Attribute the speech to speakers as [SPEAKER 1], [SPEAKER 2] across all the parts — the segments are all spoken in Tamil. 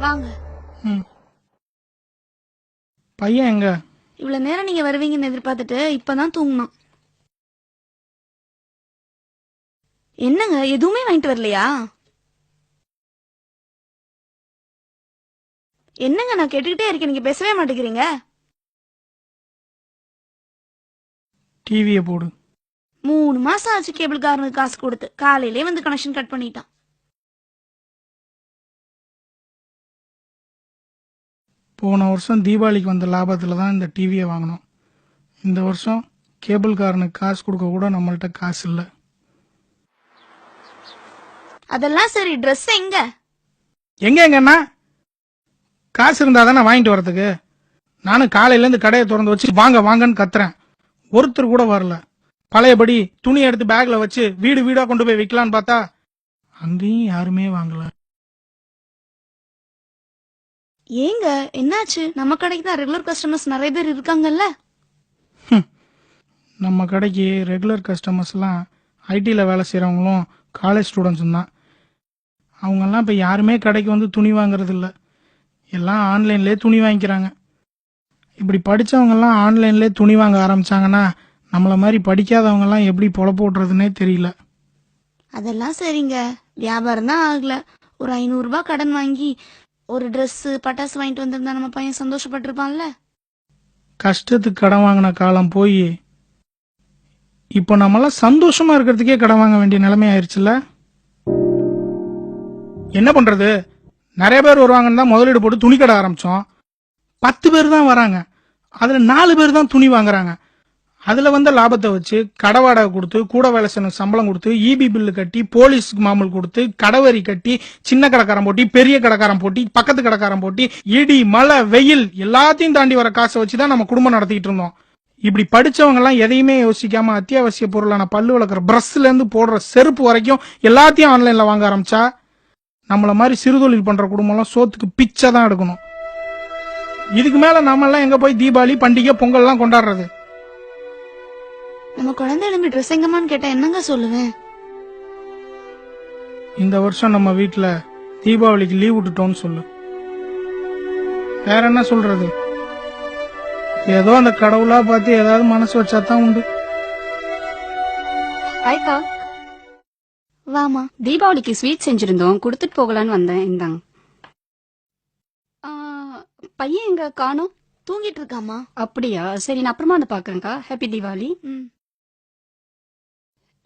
[SPEAKER 1] வாங்க.
[SPEAKER 2] ம். பையன் எங்க?
[SPEAKER 1] இவ்வளவு நேரம் நீங்க வருவீங்கன்னு எதிர்பார்த்துட்டு இப்பதான் தூங்கணும் என்னங்க எதுவுமே வாங்கிட்டு வரலையா? என்னங்க நான் கேட்டுக்கிட்டே இருக்கேன் நீங்க பேசவே மாட்டேங்கிறீங்க.
[SPEAKER 2] டிவியை போடு.
[SPEAKER 1] மூணு மாசம் ஆச்சு கேபிள் காரனுக்கு காசு கொடுத்து. காலையிலே வந்து கனெக்ஷன் கட் பண்ணிட்டான்.
[SPEAKER 2] போன வருஷம் தீபாவளிக்கு வந்த லாபத்தில் தான் இந்த டிவியை வாங்கினோம். இந்த வருஷம் கேபிள்காரனுக்கு காசு கொடுக்க கூட நம்மள்ட்ட காசு இல்லை.
[SPEAKER 1] அதெல்லாம் சரி Dress எங்க?
[SPEAKER 2] எங்க எங்கன்னா காசு இருந்தா தானே வாங்கிட்டு வரதுக்கு நானும் காலையிலேருந்து கடையை திறந்து வச்சு வாங்க வாங்கன்னு கத்துறேன். ஒருத்தர் கூட வரல. பழையபடி துணி எடுத்து பேக்ல வச்சு வீடு வீடா கொண்டு போய் விற்கலான்னு பார்த்தா அங்கேயும் யாருமே வாங்கல.
[SPEAKER 1] ஏங்க என்னாச்சு? நம்ம கடைக்கு தான் ரெகுலர் கஸ்டமர்ஸ் நிறைய பேர் இருக்காங்கல்ல?
[SPEAKER 2] நம்ம கடைக்கு ரெகுலர் கஸ்டமர்ஸ்லாம் ஐடியில் வேலை செய்கிறவங்களும் காலேஜ் ஸ்டூடெண்ட்ஸும் தான். அவங்கெல்லாம் இப்போ யாருமே கடைக்கு வந்து துணி வாங்குறது இல்ல எல்லாம் ஆன்லைன்லேயே துணி வாங்கிக்கிறாங்க. இப்படி படித்தவங்கெல்லாம் ஆன்லைன்லேயே துணி வாங்க ஆரம்பிச்சாங்கன்னா நம்மளை மாதிரி படிக்காதவங்கெல்லாம் எப்படி பொழப்பு தெரியல.
[SPEAKER 1] அதெல்லாம் சரிங்க. வியாபாரம் தான் ஆகல. ஒரு ஐநூறு ரூபாய் கடன் வாங்கி ஒரு ட்ரெஸ்ஸு பட்டாசு வாங்கிட்டு வந்திருந்தா நம்ம பையன் சந்தோஷப்பட்டிருப்பான்ல?
[SPEAKER 2] கஷ்டத்துக்கு கடன் வாங்கின காலம் போய் இப்போ நம்மளாம் சந்தோஷமா இருக்கிறதுக்கே கடன் வாங்க வேண்டிய நிலைமை ஆயிருச்சுல்ல? என்ன பண்றது? நிறைய பேர் வருவாங்கன்னு தான் முதலீடு போட்டு துணி கடை ஆரம்பிச்சோம். பத்து பேர் தான் வராங்க. அதுல நாலு பேர் தான் துணி வாங்குறாங்க. அதுல வந்த லாபத்தை வச்சு கடை வாடகை கொடுத்து கூட வேலை செய்யணும் சம்பளம் கொடுத்து இபி பில்லு கட்டி போலீஸ்க்கு மாமூல் கொடுத்து கடவரி கட்டி சின்ன கடைக்காரன் போட்டி பெரிய கடைக்காரன் போட்டி பக்கத்து கடைக்காரன் போட்டி இடி மழை வெயில் எல்லாத்தையும் தாண்டி வர காசை வச்சு தான் நம்ம குடும்பம் நடத்திட்டு இருந்தோம். இப்படி படிச்சவங்க எல்லாம் எதையுமே யோசிக்காம அத்தியாவசிய பொருளான பல்லு வளர்க்குற பிரஸ்ல இருந்து போடுற செருப்பு வரைக்கும் எல்லாத்தையும் ஆன்லைன்ல வாங்க ஆரம்பிச்சா நம்மள மாதிரி சிறுதொழில் பண்ற குடும்பம்லாம் சோத்துக்கு பிச்சை தான் எடுக்கணும். இதுக்கு மேல நம்ம எல்லாம் எங்க போய் தீபாவளி பண்டிகை பொங்கல்லாம் கொண்டாடுறது?
[SPEAKER 1] நம்ம குழந்தை எழும்பி ட்ரெஸ் எங்கம்மான்னு கேட்டா என்னங்க சொல்லுவேன்?
[SPEAKER 2] இந்த வருஷம் நம்ம வீட்ல தீபாவளிக்கு லீவ் விட்டுட்டோம்னு சொல்லு. வேற என்ன சொல்றது? ஏதோ அந்த கடவுளா பார்த்து ஏதாவது மனசு வச்சா தான் உண்டு.
[SPEAKER 3] ஹாய்க்கா
[SPEAKER 1] வாமா
[SPEAKER 3] தீபாவளிக்கு ஸ்வீட் செஞ்சிருந்தோம். கொடுத்துட்டு போகலான்னு வந்தேன். இந்தாங்க. ஆ, பையன் எங்க? காணோம்.
[SPEAKER 1] தூங்கிட்டு இருக்காமா
[SPEAKER 3] அப்படியா? சரி நான் அப்புறமா வந்து பாக்குறேன்க்கா ஹாப்பி தீபாவளி.
[SPEAKER 1] ம்.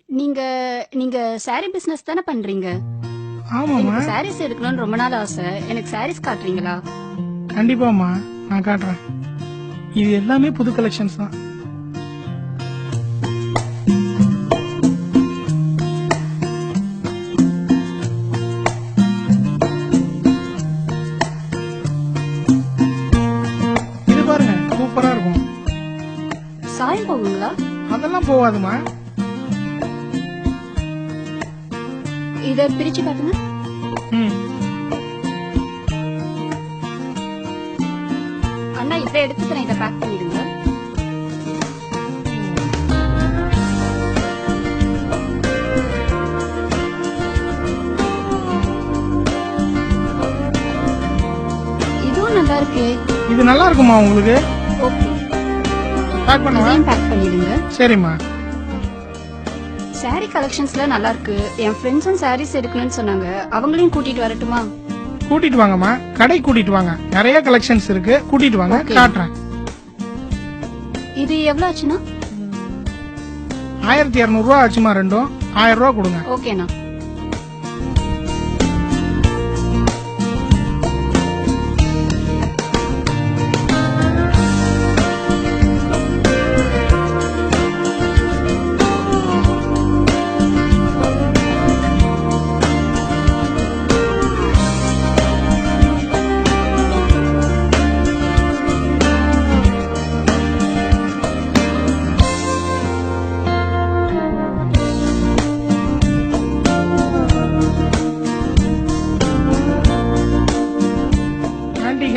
[SPEAKER 3] நீங்க நீங்க சாரி பிசினஸ் தானே பண்றீங்க?
[SPEAKER 2] ஆமாமா
[SPEAKER 3] எனக்கு சாரீஸ் எடுக்கணும்னு ரொம்ப நாள் ஆசை. எனக்கு சாரீஸ் காட்டுறீங்களா?
[SPEAKER 2] கண்டிப்பாம்மா. நான் காட்டுறேன். இது எல்லாமே புது கலெக்ஷன்ஸ் தான். இது பாருங்க. சூப்பரா இருக்கும்.
[SPEAKER 3] சாயம் போகுங்களா?
[SPEAKER 2] அதெல்லாம் போகாதுமா
[SPEAKER 3] இத பிரிச்சு காட்டுங்க. அண்ணா இதை எடுத்துக்கிறேன் இதை பேக் பண்ணிடுங்க. இதுவும் நல்லா இருக்கு.
[SPEAKER 2] இது நல்லா இருக்குமா உங்களுக்கு? பேக் பண்ணுவா?
[SPEAKER 3] இதையும் பேக் பண்ணிடுங்க.
[SPEAKER 2] சரிம்மா.
[SPEAKER 3] சாரி கலெக்ஷன்ஸ்ல நல்லா இருக்கு என் ஃப்ரெண்ட்ஸும் சாரீஸ் எடுக்கணும்னு சொன்னாங்க. அவங்களையும் கூட்டிட்டு வரட்டுமா?
[SPEAKER 2] கூட்டிட்டு வாங்கம்மா. கடை கூட்டிட்டு வாங்க. நிறைய கலெக்ஷன்ஸ் இருக்கு. கூட்டிட்டு வாங்க. காட்டுறேன்.
[SPEAKER 3] இது எவ்வளவு ஆச்சுன்னா?
[SPEAKER 2] ஆயிரத்தி இரநூறுவா ஆச்சுமா ரெண்டும்? ஆயிரம் ரூபா கொடுங்க.
[SPEAKER 3] ஓகேண்ணா.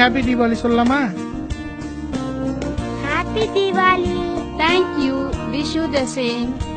[SPEAKER 2] happy Diwali, Sollama.
[SPEAKER 1] Happy Diwali.
[SPEAKER 3] Thank you. Wish you the same.